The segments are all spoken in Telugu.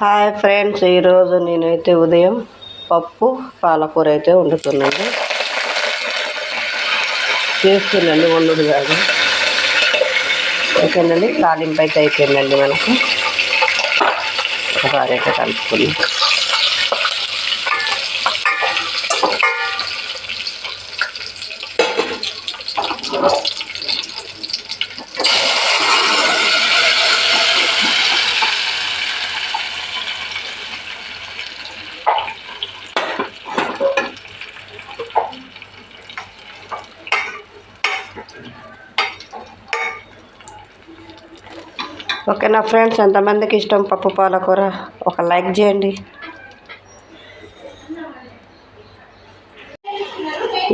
హాయ్ ఫ్రెండ్స్ ఈరోజు నేనైతే ఉదయం పప్పు పాలకూర అయితే వండుతున్నాను. చేస్తున్నాను వండుడు కాదు. ఓకేనండి తాలింపు అయితే అయిపోయిందండి మనకు. ఒకసారి అయితే కలుపుకున్నాం ఓకేనా ఫ్రెండ్స్ ఎంతమందికి ఇష్టం పప్పు పాలకూర ఒక లైక్ చేయండి.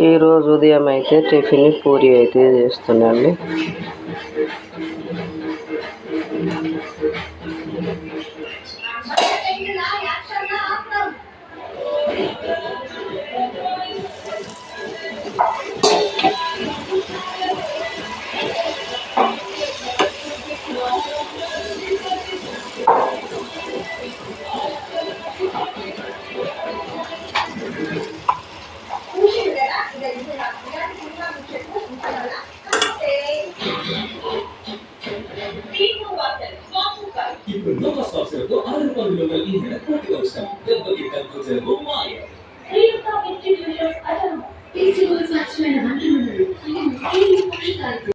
ఈరోజు ఉదయం అయితే టిఫిన్ పూరి అయితే చేస్తున్నాండి. Keep notas also to Arunpalulu in Hinakotikostam, the Bhagavatam Kutu Mumaya. Three of our institutions are institutes such as Mandamanadu, and three of